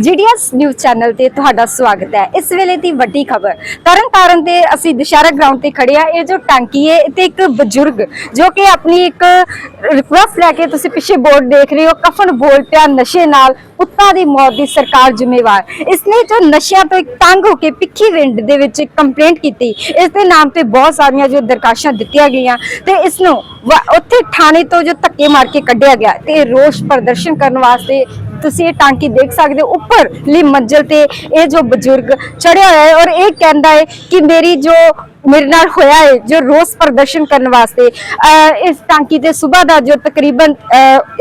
GDS news channel ਤੇ ਤੁਹਾਡਾ ਸਵਾਗਤ ਹੈ। ਇਸ ਵੇਲੇ ਦੀ ਵੱਡੀ ਖਬਰ, ਤਰਨਤਾਰਨ ਤੇ ਅਸੀਂ ਦੁਸ਼ਹਿਰਾ ਗਰਾਊਂਡ ਤੇ ਖੜੇ ਆ ਇਹ ਜੋ ਟਾਂਕੀ ਹੈ ਤੇ ਇੱਕ ਬਜ਼ੁਰਗ, ਜੋ ਕਿ ਆਪਣੀ ਇੱਕ ਰਿਕਵੈਸਟ ਲੈ ਕੇ ਤੁਸੀਂ ਪਿੱਛੇ ਬੋਰਡ ਦੇਖ ਰਹੇ ਹੋ, ਕਫਨ ਬੋਲ ਪਿਆ ਨਸ਼ੇ ਨਾਲ, ਪੁੱਤਾਂ ਦੀ ਮੌਤ ਦੀ ਸਰਕਾਰ ਜ਼ਿੰਮੇਵਾਰ। ਇਸਨੇ ਜੋ ਨਸ਼ਿਆਂ ਤੋਂ ਇੱਕ ਤੰਗ ਹੋ ਕੇ ਪਿੱਖੀ ਵਿੰਡ ਦੇ ਵਿੱਚ ਕੰਪਲੇਂਟ ਕੀਤੀ, ਇਸ ਦੇ ਨਾਮ ਤੇ ਬਹੁਤ ਸਾਰੀਆਂ ਜੋ ਦਰਖਾਸ਼ਾਂ ਦਿੱਤੀਆਂ ਗਈਆਂ ਤੇ ਇਸ ਨੂੰ ਉੱਥੇ ਥਾਣੇ ਤੋਂ ਜੋ ਧੱਕੇ ਮਾਰ ਕੇ ਕੱਢਿਆ ਗਿਆ ਤੇ ਰੋਸ ਪ੍ਰਦਰਸ਼ਨ ਕਰਨ ਵਾਸਤੇ ਤੁਸੀਂ ਇਹ ਟਾਂਕੀ ਦੇਖ ਸਕਦੇ ਹੋ, ਉੱਪਰਲੀ ਮੰਜ਼ਲ ਤੇ ਇਹ ਜੋ ਬਜ਼ੁਰਗ ਚੜਿਆ ਹੋਇਆ ਹੈ ਔਰ ਇਹ ਕਹਿੰਦਾ ਹੈ ਕਿ ਮੇਰੀ ਜੋ ਮੇਰੇ ਨਾਲ ਹੋਇਆ ਹੈ, ਜੋ ਰੋਸ ਪ੍ਰਦਰਸ਼ਨ ਕਰਨ ਵਾਸਤੇ ਇਸ ਟਾਂਕੀ ਤੇ ਸਵੇਰ ਦਾ ਜੋ ਤਕਰੀਬਨ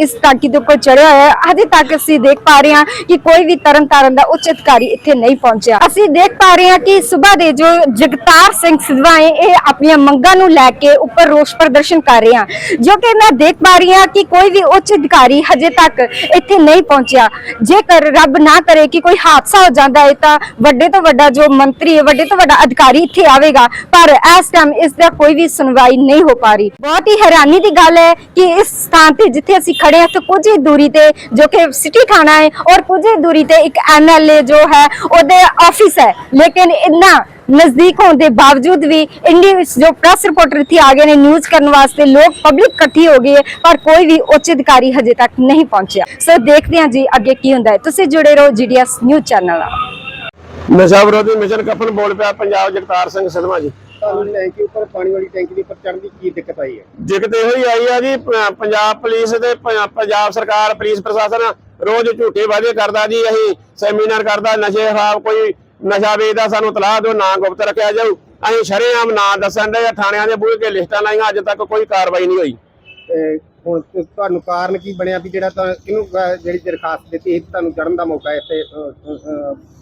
ਇਸ ਟਾਂਕੀ ਦੇ ਉੱਪਰ ਚੜਿਆ ਹੋਇਆ ਹੈ ਅਜੇ ਤੱਕ ਅਸੀਂ ਦੇਖ ਪਾ ਰਹੇ ਹਾਂ ਕਿ ਕੋਈ ਵੀ ਤਰਨ ਤਾਰਨ ਦਾ ਉੱਚ ਅਧਿਕਾਰੀ ਇੱਥੇ ਨਹੀਂ ਪਹੁੰਚਿਆ। ਅਸੀਂ ਦੇਖ ਪਾ ਰਹੇ ਹਾਂ ਕਿ ਸਵੇਰ ਦੇ ਜੋ ਜਗਤਾਰ ਸਿੰਘ ਸਿਧਵਾ ਹੈ, ਇਹ ਆਪਣੀਆਂ ਮੰਗਾਂ ਨੂੰ ਲੈ ਕੇ ਉੱਪਰ ਰੋਸ ਪ੍ਰਦਰਸ਼ਨ ਕਰ ਰਹੇ ਹਾਂ। ਜੋ ਕਿ ਮੈਂ ਦੇਖ ਪਾ ਰਹੀ ਹਾਂ ਕਿ ਕੋਈ ਵੀ ਉੱਚ ਅਧਿਕਾਰੀ ਹਜੇ ਤੱਕ ਇੱਥੇ ਨਹੀਂ ਪਹੁੰਚਿਆ। ਜੇਕਰ ਰੱਬ ਨਾ ਕਰੇ ਕਿ ਕੋਈ ਹਾਦਸਾ ਹੋ ਜਾਂਦਾ ਹੈ, ਤਾਂ ਵੱਡੇ ਤੋਂ ਵੱਡਾ ਜੋ ਮੰਤਰੀ ਹੈ, ਵੱਡੇ ਤੋਂ ਵੱਡਾ ਅਧਿਕਾਰੀ ਇੱਥੇ ਆਵੇਗਾ। ਪਰ ਇਸ ਟਾਈਮ ਇਸ ਦਾ ਕੋਈ ਵੀ ਸੁਣਵਾਈ ਨਹੀਂ ਹੋ ਪਾ ਰਹੀ। ਬਹੁਤ ਹੀ ਹੈਰਾਨੀ ਦੀ ਗੱਲ ਹੈ ਕਿ ਇਸ ਸਥਾਨ ਤੇ ਜਿੱਥੇ ਅਸੀਂ ਖੜੇ ਹਾਂ ਤੋਂ ਕੁਝ ਹੀ ਦੂਰੀ ਤੇ ਜੋ ਕਿ ਸਿਟੀ ਥਾਣਾ ਹੈ ਔਰ ਕੁਝ ਹੀ ਦੂਰੀ ਤੇ ਇੱਕ ਐਮਐਲਏ ਜੋ ਹੈ, ਉਹਦੇ ਆਫਿਸ ਹੈ। ਲੇਕਿਨ ਇੰਨਾ ਨਜ਼ਦੀਕ ਹੋਣ ਦੇ ਬਾਵਜੂਦ ਵੀ ਇੰਡੀ ਜੋ ਪ੍ਰੈਸ ਰਿਪੋਰਟਰ ਇੱਥੇ ਆ ਗਏ ਨੇ ਨਿਊਜ਼ ਕਰਨ ਵਾਸਤੇ, ਲੋਕ ਪਬਲਿਕ ਇਕੱਠੀ ਹੋ ਗਈ ਹੈ, ਪਰ ਕੋਈ ਵੀ ਉੱਚ ਅਧਿਕਾਰੀ ਹਜੇ ਤੱਕ ਨਹੀਂ ਪਹੁੰਚਿਆ। ਸੋ ਦੇਖਦੇ ਹਾਂ ਜੀ ਅੱਗੇ ਕੀ ਹੁੰਦਾ ਹੈ। ਤੁਸੀਂ ਜੁੜੇ ਰਹੋ ਜੀਡੀਐਸ ਨਿਊਜ਼ ਚੈਨਲ ਨਾਲ। ਨਸ਼ਾ ਵਿਰੋਧੀ ਮਿਸ਼ਨ ਕਪਨ ਬੋਲ ਪਿਆ ਪੰਜਾਬ ਜਗਤਾਰ ਸਿੰਘ ਸਿਧਵਾ ਜੀ। ਤੁਹਾਨੂੰ ਟੈਂਕੀ ਉੱਪਰ ਪਾਣੀ ਵਾਲੀ ਟੈਂਕੀ ਦੇ ਉੱਪਰ ਚੜ੍ਹਨ ਦੀ ਕੀ ਦਿੱਕਤ ਆਈ ਹੈ? ਦਿੱਕਤ ਇਹੋ ਹੀ ਆਈ ਆ ਜੀ ਪ- ਪੰਜਾਬ ਪੁਲਿਸ ਤੇ ਪ- ਪੰਜਾਬ ਸਰਕਾਰ ਪੁਲਿਸ ਪ੍ਰਸ਼ਾਸਨ ਰੋਜ਼ ਝੂਠੇ ਵਾਅਦੇ ਕਰਦਾ ਜੀ ਅਸੀਂ ਸੈਮੀਨਾਰ ਕਰਦਾ ਨਸ਼ੇ ਖਿਲਾਫ ਕੋਈ ਨਸ਼ਾ ਵੇਚਦਾ ਸਾਨੂੰ ਤਲਾਹ ਦਿਓ ਨਾਂ ਗੁਪਤ ਰੱਖਿਆ ਜਾਊ। ਅਸੀਂ ਸ਼ਰੇਆਮ ਨਾਂ ਦੱਸਣ ਦੇ ਥਾਣਿਆਂ ਦੇ ਬੂਹੇ ਕੇ ਲਿਸਟਾਂ ਲਾਈਆਂ ਅੱਜ ਤੱਕ ਕੋਈ ਕਾਰਵਾਈ ਨਹੀਂ ਹੋਈ। ਤੇ ਹੁਣ ਤੁ- ਤੁਹਾਨੂੰ ਕਾਰਨ ਕੀ ਬਣਿਆ ਵੀ ਜਿਹੜਾ ਤਾਂ ਇਹਨੂੰ ਅਹ, ਜਿਹੜੀ ਦਰਖਾਸਤ ਦਿੱਤੀ ਇਹ ਤੁਹਾਨੂੰ ਚੜ੍ਹਨ ਦਾ ਮੌਕਾ ਇੱਥੇ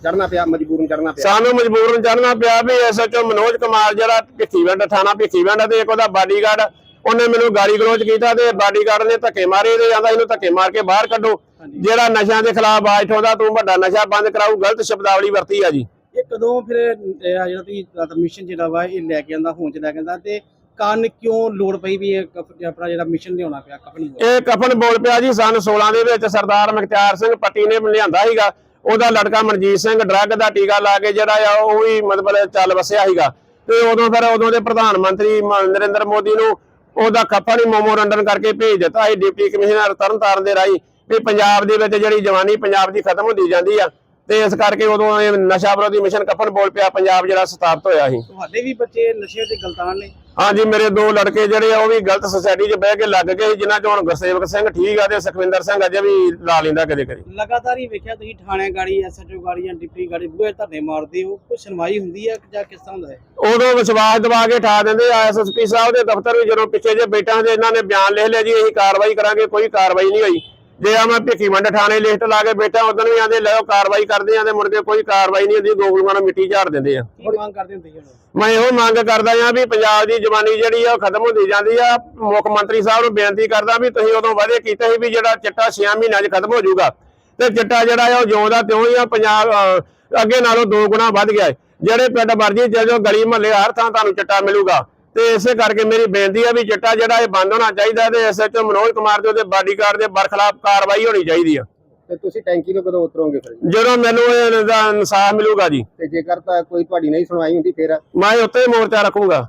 ਚੜ੍ਹਨਾ ਪਿਆ ਮਜਬੂਰਨ ਚੜ੍ਹਨਾ ਪਿਆ। ਸਾਨੂੰ ਮਜਬੂਰਨ ਚੜਨਾ ਪਿਆ ਵੀ ਐਸਐਚਓ ਮਨੋਜ ਕੁਮਾਰ ਜਿਹੜਾ ਭਿੱਖੀਵਿੰਡ ਥਾਣਾ ਭਿੱਖੀਵਿੰਡ ਤੇ ਇੱਕ ਉਹਦਾ ਬਾਡੀਗਾਰਡ ਉਹਨੇ ਮੈਨੂੰ ਗਾੜੀ ਗਲੋਚ ਕੀਤਾ ਤੇ ਬਾਡੀਗਾਰਡ ਨੇ ਧੱਕੇ ਮਾਰੇ ਤੇ ਜਾਂਦਾ ਇਹਨੂੰ ਧੱਕੇ ਮਾਰ ਕੇ ਬਾਹਰ ਕੱਢੋ। ਜਿਹੜਾ ਨਸ਼ਿਆਂ ਦੇ ਖਿਲਾਫ ਆਵਾਜ਼ ਠੋਦਾ ਤੂੰ ਵੱਡਾ ਨਸ਼ਾ ਬੰਦ ਕਰਾਊ ਗਲਤ ਸ਼ਬਦਾਵਲੀ ਵਰਤੀ ਆ ਜੀ। ਇਹ ਕਦੋਂ ਫਿਰ ਇਹ ਜਿਹੜਾ ਤੁਸੀਂ ਮਿਸ਼ਨ ਜਿਹੜਾ ਵਾ ਇਹ ਲੈ ਕੇ ਆਂਦਾ ਹੋਂਚ ਲੈ ਕੇ ਆਂਦਾ ਤੇ ਕਾਰਨ ਕਿਉਂ ਲੋੜ ਪਈ ਵੀ ਇਹ ਕਫ- ਆਪਣਾ ਜਿਹੜਾ ਮਿਸ਼ਨ ਲਿਆਉਣਾ ਪਿਆ ਕਫਨ ਇਹ ਕਫਨ ਬੋਲ ਪਿਆ ਜੀ ਸਨ 16 ਦੇ ਵਿੱਚ ਸਰਦਾਰ ਮੁਖਤਿਆਰ ਸਿੰਘ ਪੱਟੀ ਨੇ ਲਿਆਂਦਾ ਸੀਗਾ। ਉਹਦਾ ਲੜਕਾ ਮਨਜੀਤ ਸਿੰਘ ਡਰੱਗ ਦਾ ਟੀਕਾ ਲਾ ਕੇ ਜਿਹੜਾ ਆ ਉਹ ਵੀ ਮਤਲਬ ਚੱਲ ਵਸਿਆ ਸੀਗਾ। ਤੇ ਉਦੋਂ ਫਿਰ ਉਦੋਂ ਦੇ ਪ੍ਰਧਾਨ ਮੰਤਰੀ ਮ- ਨਰਿੰਦਰ ਮੋਦੀ ਨੂੰ ਉਹਦਾ ਕਫਨ ਹੀ ਮੈਮੋਰੰਡਮ ਕਰਕੇ ਭੇਜ ਦਿੱਤਾ ਸੀ। ਡਿਪਟੀ ਕਮਿਸ਼ਨਰ ਤਰਨਤਾਰਨ ਦੇ ਰਾਹੀਂ ਵੀ ਪੰਜਾਬ ਦੇ ਵਿੱਚ ਜਿਹੜੀ ਜਵਾਨੀ ਪੰਜਾਬ ਦੀ ਖਤਮ ਹੁੰਦੀ ਜਾਂਦੀ ਆ। ਤੇ ਇਸ ਕਰਕੇ ਉਦੋਂ ਇਹ ਨਸ਼ਾ ਵਿਰੋਧੀ ਮਿਸ਼ਨ ਕਫਨ ਬੋਲ ਪਿਆ ਪੰਜਾਬ ਜਿਹੜਾ ਸਥਾਪਿਤ ਹੋਇਆ ਸੀ। ਤੁਹਾਡੇ ਵੀ ਬੱਚੇ ਨਸ਼ੇ ਦੇ ਗਲਤਾਨ ਨੇ? ਹਾਂਜੀ ਮੇਰੇ ਦੋ ਲੜਕੇ ਜਿਹੜੇ ਆ ਉਹ ਵੀ ਗਲਤ ਸੁਸਾਇਟੀ 'ਚ ਬਹਿ ਕੇ ਲੱਗ ਗਏ ਜਿਨ੍ਹਾਂ 'ਚ ਹੁਣ ਗੁਰਸੇਵਕ ਸਿੰਘ ਠੀਕ ਆ ਤੇ ਸੁਖਵਿੰਦਰ ਸਿੰਘ ਅਜੇ ਵੀ ਲਾ ਲੈਂਦਾ ਕਦੇ ਕਦੇ। ਲਗਾਤਾਰ ਹੀ ਵੇਖਿਆ ਤੁਸੀਂ ਥਾਣੇ ਗਾੜੀ ਐਸਐਚਓ ਗਾੜੀ ਜਾਂ ਡਿਪਟੀ ਗਾੜੀ ਬੂਹੇ ਧਰਨੇ ਮਾਰਦੇ ਹੋ ਕੋਈ ਸੁਣਵਾਈ ਹੁੰਦੀ ਹੈ ਜਾਂ ਕਿਸ ਤਰ੍ਹਾਂ ਹੁੰਦਾ ਹੈ? ਉਦੋਂ ਵਿਸ਼ਵਾਸ ਦਿਵਾ ਕੇ ਠਾ ਦਿੰਦੇ ਆ ਐਸਐਸਪੀ ਸਾਹਿਬ ਦੇ ਦਫ਼ਤਰ ਵੀ ਜਦੋਂ ਪਿੱਛੇ ਜੇ ਬੈਠਾ ਤੇ ਇਹਨਾਂ ਨੇ ਬਿਆਨ ਲਿਖ ਲਿਆ ਜੀ ਅਸੀਂ ਕਾਰਵਾਈ ਕਰਾਂਗੇ ਕੋਈ ਕਾਰਵਾਈ ਨਹੀਂ ਹੋਈ। ਜੇ ਆ ਮੈਂ ਭਿੱਖੀ ਮੰਡ ਥਾਣੇ ਲਿਸਟ ਲਾ ਕੇ ਬੈਠਾ ਉਦੋਂ ਵੀ ਆਂਦੇ ਲਿਓ ਕਾਰਵਾਈ ਕਰਦੇ ਆਂ ਤੇ ਮੁੜ ਕੇ ਕੋਈ ਕਾਰਵਾਈ ਨਹੀਂ ਹੁੰਦੀ ਗੋਗਲੂਆਂ ਨਾਲ ਮਿੱਟੀ ਝਾੜ ਦਿੰਦੇ ਆ। ਮੰਗ ਕਰਦੇ ਹੁੰਦੇ ਮੈਂ ਇਹੋ ਮੰਗ ਕਰਦਾ ਆ ਵੀ ਪੰਜਾਬ ਦੀ ਜਵਾਨੀ ਜਿਹੜੀ ਆ ਉਹ ਖਤਮ ਹੁੰਦੀ ਜਾਂਦੀ ਆ। ਮੁੱਖ ਮੰਤਰੀ ਸਾਹਿਬ ਨੂੰ ਬੇਨਤੀ ਕਰਦਾ ਵੀ ਤੁਸੀਂ ਉਦੋਂ ਵਾਅਦੇ ਕੀਤੇ ਸੀ ਵੀ ਜਿਹੜਾ ਚਿੱਟਾ 6 ਮਹੀਨਿਆਂ 'ਚ ਖਤਮ ਹੋ ਜਾਊਗਾ। ਤੇ ਚਿੱਟਾ ਜਿਹੜਾ ਆ ਉਹ ਜਿਉਂ ਦਾ ਤਿਉਂ ਹੀ ਆ ਪੰਜਾਬ ਅੱਗੇ ਨਾਲੋਂ ਦੋ ਗੁਣਾ ਵੱਧ ਗਿਆ ਜਿਹੜੇ ਪਿੰਡ ਮਰਜ਼ੀ ਚੱਲ ਜਾਓ ਗਲੀ ਮਹੱਲੇ ਹਰ ਥਾਂ ਤੁਹਾਨੂੰ ਚਿੱਟਾ ਮਿਲੂਗਾ। ਤੇ ਇਸੇ ਕਰਕੇ ਮੇਰੀ ਬੇਨਤੀ ਆ ਵੀ ਚਿੱਟਾ ਜਿਹੜਾ ਇਹ ਬੰਦ ਹੋਣਾ ਚਾਹੀਦਾ ਤੇ ਐਸਐਚਓ ਮਨੋਜ ਕੁਮਾਰ ਦੇ ਉਹਦੇ ਬਾਡੀਗਾਰਡ ਦੇ ਬਰਖਲਾਫ ਕਾਰਵਾਈ ਹੋਣੀ ਚਾਹੀਦੀ ਆ। ਤੇ ਤੁਸੀਂ ਟੈਂਕੀ ਤੋਂ ਕਦੋਂ ਉਤਰੋਗੇ ਫਿਰ? ਜਦੋਂ ਮੈਨੂੰ ਇਹਦਾ ਇਨਸਾਫ ਮਿਲੂਗਾ ਜੀ। ਤੇ ਜੇਕਰ ਤਾਂ ਕੋਈ ਤੁਹਾਡੀ ਨਹੀਂ ਸੁਣਵਾਈ ਹੁੰਦੀ ਫਿਰ? ਮੈਂ ਉੱਤੇ ਮੋਰਚਾ ਰੱਖੂੰਗਾ।